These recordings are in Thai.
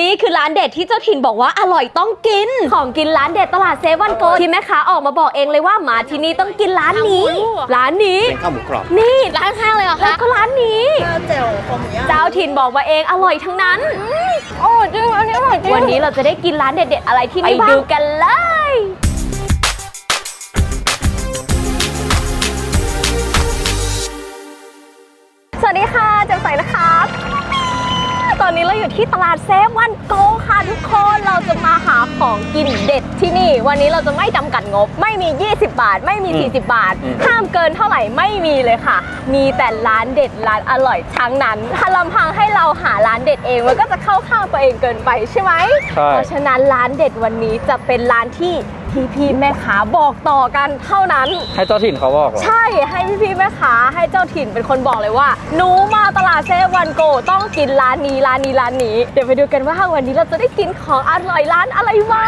นี่คือร้านเด็ดที่เจ้าถิ่นบอกว่าอร่อยต้องกิน ของกินร้านเด็ดตลาดเซเวันโกที่แม่ค้าออกมาบอกเองเลยว่ามาที่นี่ต้องกินร้านนี้ ร้านนี้ เป็นข้าวหมูกรอบ นี่ร้านข้างเลยเหรอคะก็ร้านนี้เจ๋วของหมูย่างเจ้าถิ่นบอกมาเองอร่อยทั้งนั้นโอ้จริงอันนี้อร่อยจริงวันนี้เราจะได้กินร้านเด็ดๆอะไรที่นี่ไปดูกันเลยสวัสดีค่ะ ตอนนี้เราอยู่ที่ตลาดเซฟวันโกค่ะทุกคน เราจะมาหาของกินเด็ดที่นี่ วันนี้เราจะไม่จำกัดงบ ไม่มี 20 บาท ไม่มีอืม40 บาทอืมห้ามเกินเท่าไหร่ไม่มีเลยค่ะ มีแต่ร้านเด็ดร้านอร่อยทั้งนั้น ถ้าลำพังให้เราหาร้านเด็ดเองมันก็จะเข้าข้างตัวเองเกินไปใช่ไหม ใช่ เพราะฉะนั้นร้านเด็ดวันนี้จะเป็นร้านที่ พี่พี่ๆแม่ค้าบอกต่อกันเท่านั้น ให้เจ้าถิ่นเขาบอกเหรอ ใช่ให้พี่พี่ๆแม่ค้าให้เจ้าถิ่นเป็นคนบอกเลยว่าหนูมาตลาดเซวันโกต้องกินร้านนี้ร้านนี้ร้านนี้ เดี๋ยวไปดูกันว่าวันนี้เราจะได้กินของอร่อยร้านอะไรบ้า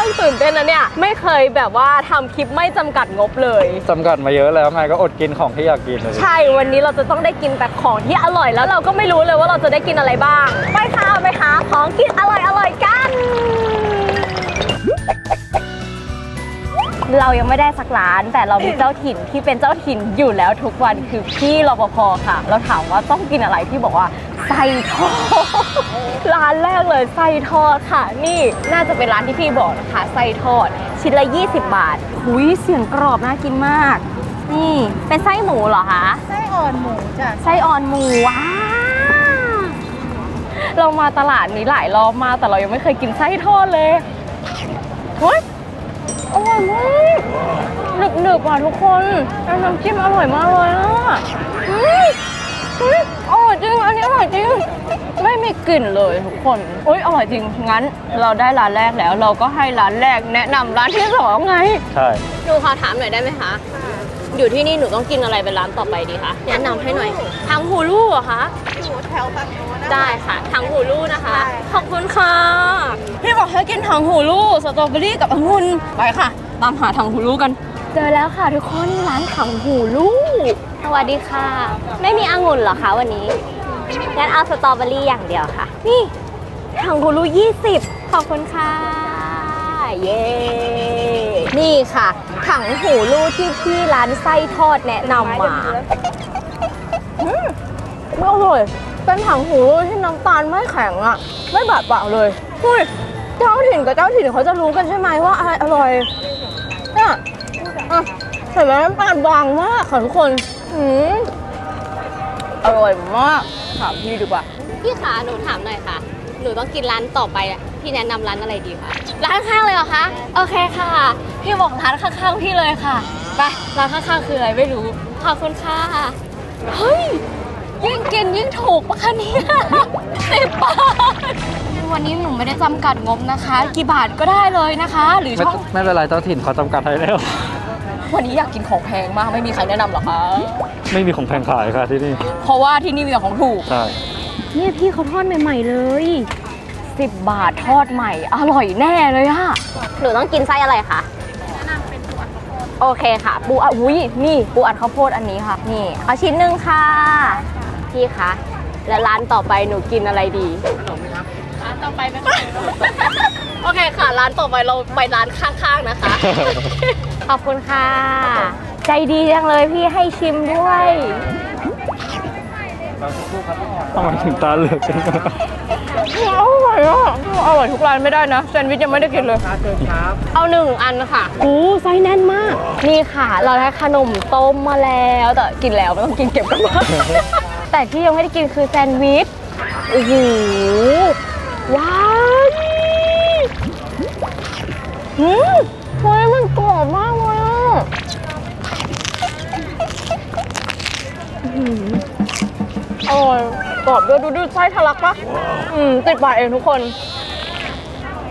งตื่นเต้นนะเนี่ยไม่เคยแบบว่าทำคลิปไม่จำกัดงบเลยจำกัดมาเยอะแล้วไงก็อดกินของที่อยากกินเลยใช่วันนี้เราจะต้องได้กินแต่ของที่อร่อยแล้วเราก็ไม่รู้เลยว่าเราจะได้กินอะไรบ้างไปค่ะไปหาของกินอร่อยอร่อยกัน เรายังไม่ได้สักร้าน แต่เรามีเจ้าถิ่นที่เป็นเจ้าถิ่นอยู่แล้วทุกวันคือพี่รปภค่ะ เราถามว่าต้องกินอะไรพี่บอกว่าไส้ทอดร้านแรกเลยไส้ทอดค่ะ นี่น่าจะเป็นร้านที่พี่บอกนะคะไส้ทอด ชิ้นละ 20 บาทหุยเสียงกรอบน่ากินมาก นี่เป็นไส้หมูเหรอคะไส้อ่อนหมูจ้ะไส้อ่อนหมูว้าเรามาตลาดนี้หลายรอบมากแต่เรายังไม่เคยกินไส้ทอดเลยเฮ้ย อร่อยมากหนึบหนึบๆอะทุกคนแล้วน้ำจิ้มอร่อยมากเลยอะอืมอืมอร่อยจริง อันนี้อร่อยจริง ไม่มีกลิ่นเลยทุกคนอุ้ยอร่อยจริง งั้นเราได้ร้านแรกแล้ว เราก็ให้ร้านแรกแนะนำร้านที่สองไง ใช่ หนูขอถามหน่อยได้ไหมคะ อยู่ที่นี่หนูต้องกินอะไรเป็นร้านต่อไปดีคะ แนะนำให้หน่อย ทางหูลู่เหรอคะ อยู่แถวฝั่งโน้นนะ ได้ค่ะทางหูลู่นะคะได้ขอบคุณค่ะ พี่บอกให้กินทางหูลู่สตรอเบอรี่กับองุ่นไปค่ะ ตามหาทางหูลู่กัน เจอแล้วค่ะทุกคนร้านทางหูลู่สวัสดีค่ะ ไม่มีองุ่นเหรอคะวันนี้ งั้นเอาสตรอเบอรี่อย่างเดียวค่ะ นี่ทางหูลู่20ขอบคุณค่ะ เย้ นี่ค่ะ ถังหูลู่ที่พี่ร้านไส้ทอดแนะนำมาอืมอร่อย เป็นถังหูลู่ที่น้ำตาลไม่แข็งอะไม่บาดปากเลยเฮ้ยเจ้าถิ่นกับเจ้าถิ่นเขาจะรู้กันใช่ไหมว่าอะไรอร่อยเนี่ยอะเห็นไหมน้ำตาลบางมากค่ะทุกคนอืมอร่อยมากถามพี่ดีกว่า พี่คะหนูถามหน่อยค่ะ หนูต้องกินร้านต่อไปอะพี่แนะนำร้านอะไรดีคะ ร้านข้างเลยเหรอคะ โอเคค่ะ พี่บอกร้านข้างๆพี่เลยค่ะ ไป ร้านข้างๆคืออะไรไม่รู้ ขอบคุณค่ะ เฮ้ย ยิ่งกินยิ่งถูกปะคะเนี่ยสิบบาท วันนี้หนูไม่ได้จำกัดงบนะคะ กี่บาทก็ได้เลยนะคะ หรือไม่ช่องไม่เป็นไรเจ้าถิ่นเขาจำกัดให้แล้ว วันนี้อยากกินของแพงมาก ไม่มีใครแนะนำหรอคะ ไม่มีของแพงขายค่ะที่นี่เพราะว่าที่นี่มีแต่ของถูก ใช่เนี่ยพี่เขาทอดใหม่ ๆ เลย 10 บาททอดใหม่ อร่อยแน่เลยอะหนูต้องกินไส้อะไรคะ แนะนำเป็นปูอัดข้าวโพด โอเคค่ะ ปูอัดอุ้ยนี่ปูอัดข้าวโพดอันนี้ค่ะ นี่ เอาชิ้นหนึ่งค่ะ พี่คะ แล้วร้านต่อไปหนูกินอะไรดี ร้านต่อไปเป็นโอเคค่ะ ร้านต่อไปเราไปร้านข้างๆนะคะ ขอบคุณค่ะ ใจดีจังเลยพี่ให้ชิมด้วย ทำไมถึงตาเหลือกกันอร่อยอะอร่อยทุกร้านไม่ได้นะแซนด์วิชยังไม่ได้กินเลย เอาหนึ่งอันค่ะโอ้ไส้แน่นมาก นี่ค่ะ เราได้ขนมต้มมาแล้ว แต่กินแล้วไม่ต้องกินเก็บกันมา แต่ที่ยังไม่ได้กินคือแซนด์วิชโอ้โหว้าวอืมเฮ้ยมันกรอบมากเลยอะอื้อหืออร่อยกรอบด้วยดูดูไส้ทะลักปะอืมติดปากเองทุกคน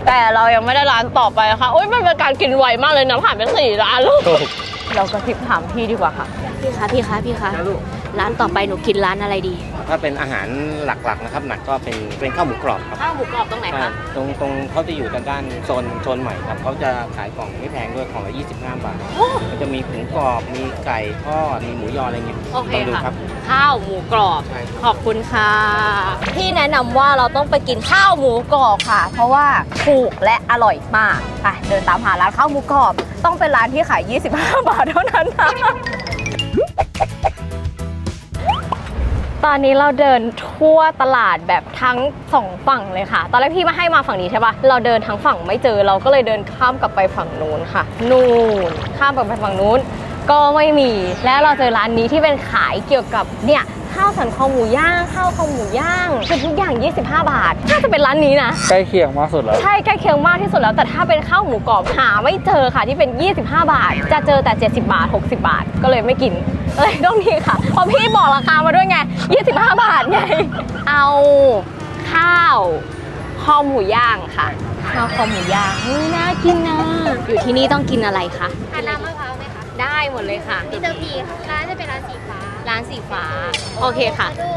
แต่เรายังไม่ได้ร้านต่อไปค่ะโอ้ยมันเป็นการกินไวมากเลยนะผ่านไปสี่ร้านแล้วถูกเรากระซิบถามพี่ดีกว่าค่ะ พี่คะพี่คะพี่คะ ร้านต่อไปหนูกินร้านอะไรดี ถ้าเป็นอาหารหลักๆนะครับหนักก็เป็นเป็นข้าวหมูกรอบครับข้าวหมูกรอบตรงไหนใช่คะตรงตรงเขาจะอยู่ทางด้านโซนโซนใหม่ครับเขาจะขายกล่องไม่แพงด้วยของละ25 บาทมันจะมีหมูกรอบมีไก่ทอดมีหมูยออะไรเงี้ยโอเคลองดูค่ะ ครับ ข้าวหมูกรอบ ใช่ ขอบคุณค่ะพี่แนะนำว่าเราต้องไปกินข้าวหมูกรอบค่ะ เพราะว่าถูกและอร่อยมากไปเดินตามหาร้านข้าวหมูกรอบ ต้องเป็นร้านที่ขาย 25 บาทเท่านั้นนะ อนนี้เราเดินทั่วตลาดแบบทั้งสองฝั่งเลยค่ะ ตอนแรกพี่มาให้มาฝั่งนี้ใช่ปะเราเดินทั้งฝั่งไม่เจอ เราก็เลยเดินข้ามกลับไปฝั่งนู้นค่ะ นู่น ข้ามกลับไปฝั่งนู้น ก็ไม่มี แล้วเราเจอร้านนี้ที่เป็นขายเกี่ยวกับเนี่ย ข้าวสันคอหมูย่าง ข้าวคอหมูย่างคือทุกอย่าง 25 บาทน่าจะเป็นร้านนี้นะ ใกล้เคียงมากสุดแล้ว ใช่ใกล้เคียงมากที่สุดแล้ว แต่ถ้าเป็นข้าวหมูกรอบหาไม่เจอค่ะที่เป็น 25 บาท จะเจอแต่ 70 บาท 60 บาท ก็เลยไม่กินเลยต้องนี่ค่ะเพราะพี่บอกราคามาด้วยไง 25 บาทไง เอาข้าวคอหมูย่างค่ะ ข้าวคอหมูย่างอุ๊ยน่ากินนะอยู่ที่นี่ต้องกินอะไรคะทานน้ำมะพร้าวไหมคะ ได้หมดเลยค่ะมิสเตอร์พีค่ะร้านจะเป็นร้านสีฟ้า ร้านสีฟ้า โอเคค่ะโดมะ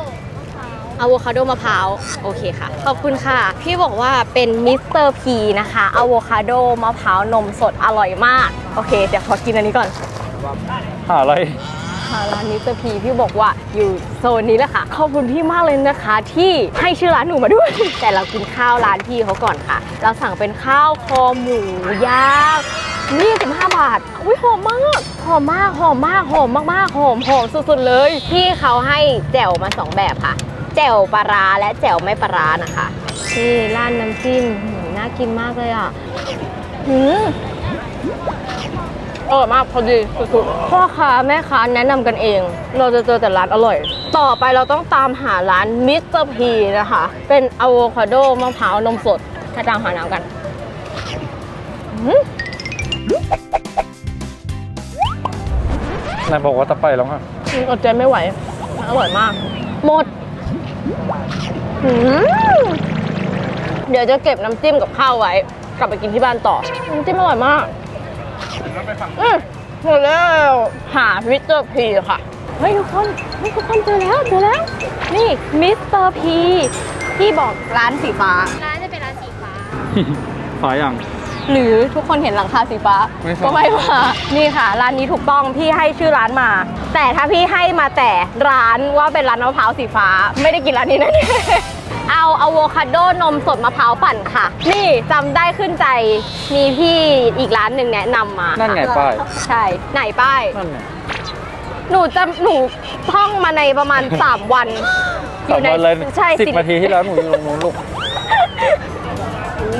พร้าวอะโวคาโดมะพร้าว โอเคค่ะ ขอบคุณค่ะ พี่บอกว่าเป็นมิสเตอร์พีนะคะอะโวคาโดมะพร้าวนมสดอร่อยมาก โอเค เดี๋ยวขอกินอันนี้ก่อนหาอะไรค่ะร้านมิสเตอร์พีพี่บอกว่าอยู่โซนนี้แหละค่ะ ขอบคุณพี่มากเลยนะคะ ที่ให้ชื่อร้านหนูมาด้วย แต่เรากินข้าวร้านพี่เขาก่อนค่ะ เราสั่งเป็นข้าวคอหมูย่าง25บาท อุ้ยหอมมาก หอมมาก หอมมาก หอมมากๆ หอมหอมสุดๆเลยพี่เขาให้แจ่วมาสองแบบค่ะ แจ่วปลาร้าและแจ่วไม่ปลาร้านะคะนี่ร้านน้ำจิ้มหืมน่ากินมากเลยอะหืมอร่อยมากพอดีสุดๆพ่อค้าแม่ค้าแนะนำกันเอง เราจะเจอแต่ร้านอร่อย ต่อไปเราต้องตามหาร้านมิสเตอร์พีนะคะ เป็นอะโวคาโดมะพร้าวนมสดถ้าตามหาน้ำกันอืม นายบอกว่าจะไปแล้วอะอดใจไม่ไหวมันอร่อยมาก หมดอืมเดี๋ยวจะเก็บน้ำจิ้มกับข้าวไว้ กลับไปกินที่บ้านต่อ น้ำจิ้มอร่อยมากอืมหมดแล้วหามิสเตอร์พีค่ะ เฮ้ยทุกคนเฮ้ยทุกคนเจอแล้วเจอแล้ว นี่มิสเตอร์พีที่บอกร้านสีฟ้า ร้านจะเป็นร้านสีฟ้า ฟ้าอย่าง หรือทุกคนเห็นหลังคาสีฟ้าไม่ทราบ ก็ไม่ว่านี่ค่ะ ร้านนี้ถูกต้องพี่ให้ชื่อร้านมา แต่ถ้าพี่ให้มาแต่ร้านว่าเป็นร้านมะพร้าวสีฟ้า ไม่ได้กินร้านนี้แน่ๆเอาอะโวคาโดนมสดมะพร้าวปั่นค่ะ นี่จำได้ขึ้นใจมีพี่อีกร้านหนึ่งแนะนำมานั่นไงป้ายใช่ ไหนป้าย นั่นไง หนูจะหนูท่องมาในประมาณ 3 วันสามวันเลยใช่สิบนาทีที่แล้วหนูอยู่ตรงนู้นลูก โอ้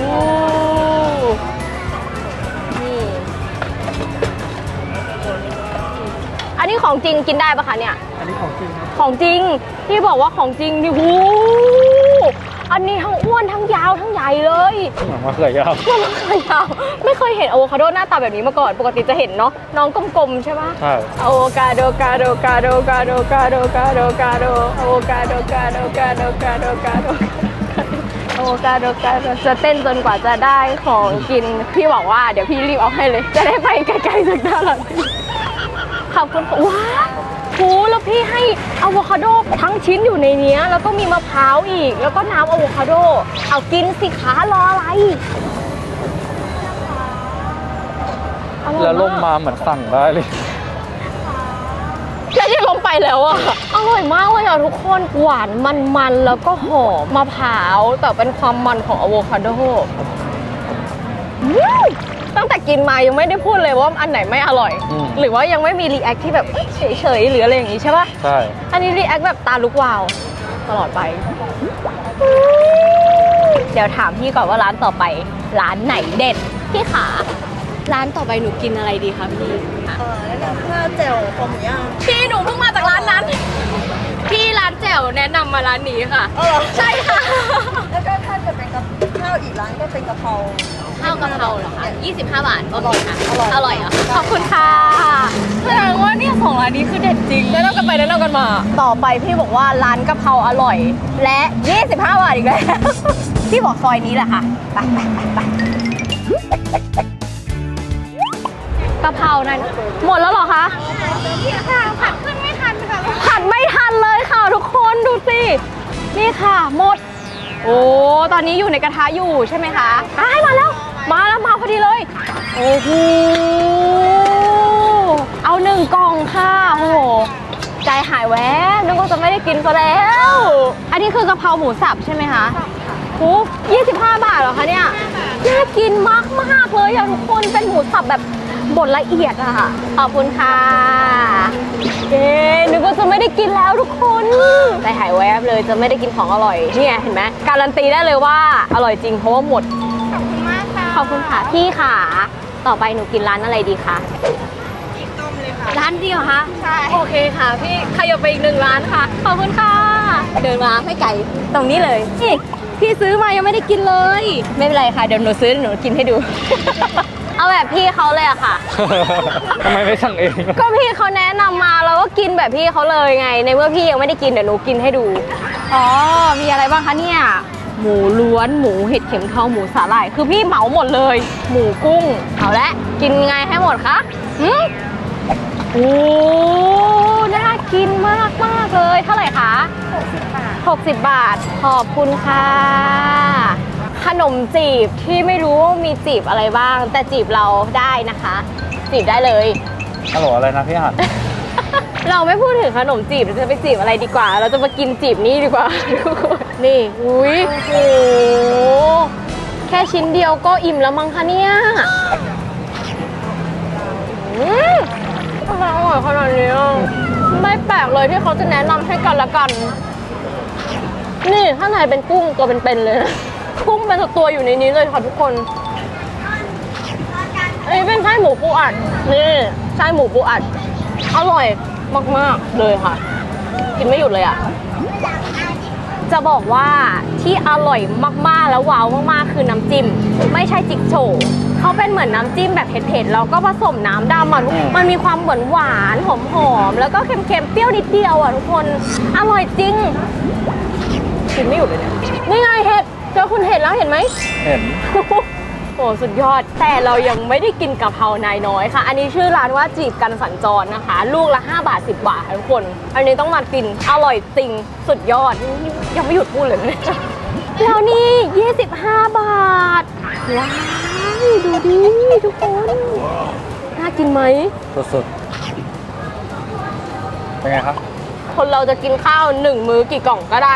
ของจริงกินได้ปะคะเนี่ย อันนี้ของจริงครับ ของจริง ที่บอกว่าของจริงนี่หูอันนี้ทั้งอ้วนทั้งยาวทั้งใหญ่เลยเหมือนมะเขือยาวอ้วนทั้งยาว ไม่เคยเห็นอะโวคาโดหน้าตาแบบนี้มาก่อน ปกติจะเห็นเนาะ น้องกลมๆใช่ปะใช่อะโวคาโดกาโดกาโดกาโดกาโดกาโดกาโดอะโวคาโดกาโดกาโดกาโดกาโดอะโวคาโดกาโดจะเต้นจนกว่าจะได้ของกิน พี่บอกว่าเดี๋ยวพี่รีบเอาให้เลย จะได้ไปไกลๆจากด้านหลัง ขอบคุณค่ะว้าวโหแล้วพี่ให้อะโวคาโดทั้งชิ้นอยู่ในเนี้ย แล้วก็มีมะพร้าวอีก แล้วก็น้ำอะโวคาโด เอากินสิขารออะไรอร่อยแล้วกล่มมาเหมือนสั่งได้เลย แล้วยังลงไปแล้วอะ อร่อยมากเลยอะทุกคน หวานมันๆแล้วก็หอมมะพร้าวแต่เป็นความมันของอะโวคาโดอืม ตั้งแต่กินมายังไม่ได้พูดเลยว่าอันไหนไม่อร่อย อืม หรือว่ายังไม่มีรีแอคที่แบบเอ้ยเฉยๆหรืออะไรอย่างงี้ใช่ปะใช่ อันนี้รีแอคแบบตาลุกวาว ตลอดไปเดี๋ยวถามพี่ก่อนว่าร้านต่อไป ร้านไหนเด็ดพี่ขาร้านต่อไปหนูกินอะไรดีคะพี่อะ เออแล้วก็ข้าวแจ่วคอหมูย่างพี่หนูเพิ่งมาจากร้านนั้น พี่ร้านแจ่วแนะนำมาร้านนี้ค่ะ เออใช่ค่ะ แล้วก็ถ้าจะเป็นกับข้าวอีกร้านก็เป็นกะเพรา ข้าวกะเพราเหรอคะ25 บาท โอเคค่ะอร่อยอร่อยเหรอขอบคุณค่ะแสดงว่าเนี่ยของร้านนี้คือเด็ดจริงแนะนำกันไปแนะนำกันมา ต่อไปพี่บอกว่าร้านกะเพราอร่อย และ 25 บาทอีกแล้ว พี่บอกซอยนี้แหละค่ะ ไปไปไปไปกะเพรานั้น หมดแล้วเหรอคะค่ะผัดขึ้นไม่ทันค่ะผัดไม่ทัคนดูสิ นี่ค่ะ หมด โอ้ ตอนนี้อยู่ในกระทะอยู่ใช่ไหมคะอ้ายมาแล้ว มาแล้วมาพอดีเลย โอ้โหเอาหนึ่งกล่องค่ะโอ้โหใจหายแวบนึกว่าจะไม่ได้กินซะแล้ว อันนี้คือกะเพราหมูสับใช่ไหมคะโอ้25บาทเหรอคะเนี่ยน่ากินมากมากๆเลยอะทุกคนเป็นหมูสับแบบบดละเอียดอะค่ะ ขอบคุณค่ะเอ๊ะนึกว่าจะไม่ได้กินแล้วทุกคนใจหายแวบเลยจะไม่ได้กินของอร่อยเนี่ยเห็นไหมการันตีได้เลยว่าอร่อยจริงเพราะว่าหมด ขอบคุณมากค่ะขอบคุณค่ะพี่ค่ะ ต่อไปหนูกินร้านอะไรดีคะร้านเดียวคะใช่ โอเคค่ะ พี่ขยับไปอีกหนึ่งร้านค่ะ ขอบคุณค่ะ เดินมาไม่ไกลตรงนี้เลยนี่พี่ซื้อมายังไม่ได้กินเลย ไม่เป็นไรค่ะเดี๋ยวหนูซื้อหนูกินให้ดู เอาแบบพี่เขาเลยอะค่ะ ทำไมไม่สั่งเอง ก็พี่เขาแนะนำมาเราก็กินแบบพี่เขาเลยไง ในเมื่อพี่ยังไม่ได้กินเดี๋ยวหนูกินให้ดู อ๋อ มีอะไรบ้างคะเนี่ย หมูล้วนหมูเห็ดเข็มทองหมูสาหร่าย คือพี่เหมาหมดเลย หมูกุ้งเอาละกินไงให้หมดคะหืมโอ้น่ากินมากมากๆเลย เท่าไหร่คะ60 บาท 60 บาท ขอบคุณค่ะ ขนมจีบที่ไม่รู้ว่ามีจีบอะไรบ้าง แต่จีบเราได้นะคะ จีบได้เลยฮัลโหลอะไรนะพี่หัดเราไม่พูดถึงขนมจีบเราจะไปจีบอะไรดีกว่า เราจะมากินจีบนี่ดีกว่าทุกคน นี่ อุ้ยโอ้โห แค่ชิ้นเดียวก็อิ่มแล้วมั้งคะเนี่ยอืมทำไมอร่อยขนาดนี้อะไม่แปลกเลยที่เขาจะแนะนำให้กันละกัน นี่ข้างในเป็นกุ้งตัวเป็นๆเลยนะกุ้งเป็นตัวอยู่ในนี้เลยค่ะทุกคนอันนี้เป็นไส้หมูปูอัด นี่ไส้หมูปูอัด อร่อยมากๆเลยค่ะ กินไม่หยุดเลยอะ จะบอกว่าที่อร่อยมากๆแล้วว้าวมากๆคือน้ำจิ้มไม่ใช่จิกโฉเขาเป็นเหมือนน้ำจิ้มแบบเผ็ดๆแล้วก็ผสมน้ำดำอะทุกอืมมันมีความหวานหวานๆหอมๆแล้วก็เค็มๆเปรี้ยวนิดเดียวอะทุกคนอร่อยจริงกินไม่หยุดเลยเนี่ยนี่ไงเห็ดเจอคุณเห็ดแล้วเห็นไหมเห็น โอ้สุดยอด แต่เรายังไม่ได้กินกะเพรานายน้อยค่ะ อันนี้ชื่อร้านว่าจีบกันสัญจรนะคะ ลูกละ 5 บาท 10 บาทค่ะทุกคน อันนี้ต้องมากิน อร่อยจริง สุดยอด ยังไม่หยุดพูดเลยนะแล้วนี่ 25 บาท ว้าวดูดิทุกคน น่ากินไหมสุดๆเป็นไงครับ คนเราจะกินข้าวหนึ่งมื้อกี่กล่องก็ได้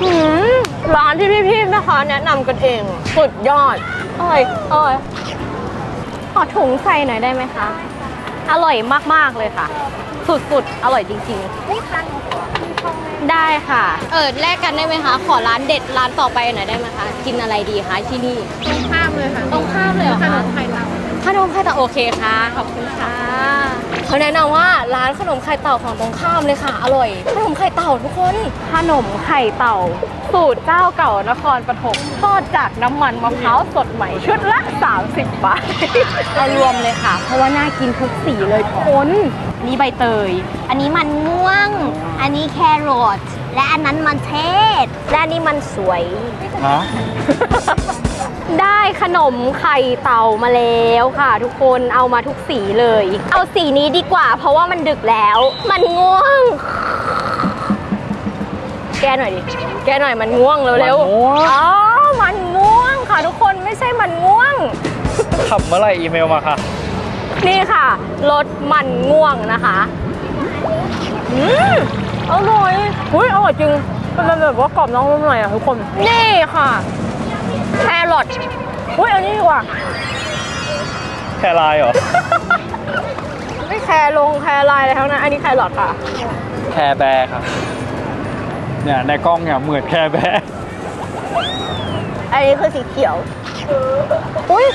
หืมร้านที่พี่ๆแม่ค้าแนะนำกันเอง สุดยอดอร่อยอร่อยขอถุงใส่หน่อยได้ไหมคะ อร่อยมากๆเลยค่ะ สุดๆ อร่อยจริงๆ ได้ค่ะ เออแลกกันได้ไหมคะ ขอร้านเด็ดร้านต่อไปหน่อยได้ไหมคะ กินอะไรดีคะที่นี่ ตรงข้ามเลยค่ะ ตรงข้ามเลยเหรอขคะ นมไข่เต่า ขนมไข่เต่าโอเคค่ะ ขอบคุณค่ะเขาแนะนำว่าร้านขนมไข่เต่าฝั่งตรงข้ามเลยค่ะ อร่อย ขนมไข่เต่าทุกคน ขนมไข่เต่า สูตรเจ้าเก่านครปฐมทอดจากน้ำมันมะพร้าวสดใหม่ชุดละ 30 บาท เอารวมเลยค่ะ เพราะว่าน่ากินทุกสีเลยทุกคนนี่ใบเตย อันนี้มันม่วง อันนี้แครอท และอันนั้นมันเทศ และอันนี้มันสวย ฮะ ได้ขนมไข่เต่ามาแล้วค่ะ ทุกคนเอามาทุกสีเลย เอาสีนี้ดีกว่า เพราะว่ามันดึกแล้ว มันง่วง แกหน่อยดิแกหน่อยมันง่วงเร็วมันง่วง ๆอ๋อมันง่วงค่ะ ทุกคนไม่ใช่มันง่วง ขับเมื่อไหร่อีเมลมาค่ะ นี่ค่ะรสมันง่วงนะคะอืมอร่อยอุ้ยอร่อยจริง มันแบบว่ากรอบน้องนุ่มหน่อยอะทุกคน นี่ค่ะ แครอทอุ้ยอันนี้ดีกว่า แค่ไลน์เหรอ ไม่แคร์ลงแคร์ลายอะไรทั้งนั้น อันนี้แครอทค่ะ แคร์แบร์ครับ เนี่ยในกล้องเนี่ยเหมือนแคร์แบร์อันนี้คือสีเขียว อุ้ย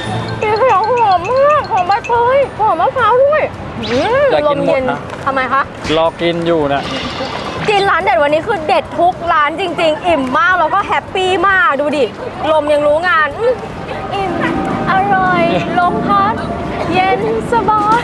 สีเขียวหอมมาก หอมใบเตยหอมมะพร้าวด้วยอืมอยากกินหมดนะ ทำไมคะ รอกินอยู่นะ กินร้านเด็ดวันนี้คือเด็ดทุกร้านจริง ๆ อิ่มมากแล้วก็แฮปปี้มากดูดิ ลมยังรู้งานอื้ออิ่มอร่อยลมพัดเย็นสบาย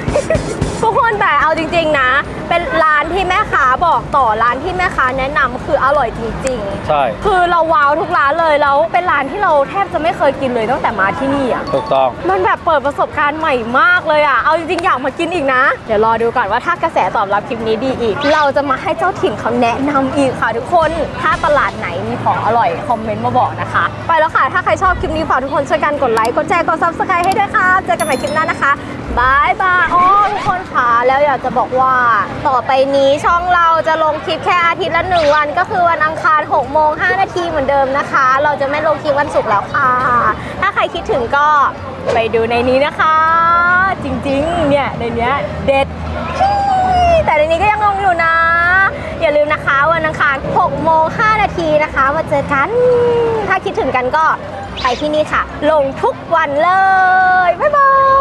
ทุกคนแต่เอาจริง ๆ นะ เป็นร้านที่แม่ค้าบอกต่อร้านที่แม่ค้าแนะนำคืออร่อยจริงๆ ใช่ คือเราว้าวทุกร้านเลยแล้วเป็นร้านที่เราแทบจะไม่เคยกินเลยตั้งแต่มาที่นี่อะ ถูกต้อง มันแบบเปิดประสบการณ์ใหม่มากเลยอะ เอาจริงๆ อยากมากินอีกนะ เดี๋ยวรอดูก่อนว่าถ้ากระแสตอบรับคลิปนี้ดีอีก เราจะมาให้เจ้าถิ่นเขาแนะนำอีกค่ะทุกคน ถ้าตลาดไหนมีของอร่อยคอมเมนต์มาบอกนะคะ ไปแล้วค่ะ ถ้าใครชอบคลิปนี้ฝากทุกคนช่วยกันกดไลค์ กดแชร์ กด subscribe ให้ด้วยค่ะ เจอกันใหม่คลิปหน้านะคะ บายบายอ๋อทุกคนค่ะแล้วอยากจะบอกว่า ต่อไปนี้ช่องเราจะลงคลิปแค่อาทิตย์ละหนึ่งวัน ก็คือวันอังคาร6โมง5นาทีเหมือนเดิมนะคะ เราจะไม่ลงคลิปวันศุกร์แล้วค่ะ ถ้าใครคิดถึงก็ไปดูในนี้นะคะ จริงๆ เนี่ยในเนี้ยเด็ด แต่ในนี้ก็ยังงงอยู่นะ อย่าลืมนะคะวันอังคาร6โมง5นาทีนะคะมาเจอกัน ถ้าคิดถึงกันก็ไปที่นี่ค่ะ ลงทุกวันเลย บ๊ายบาย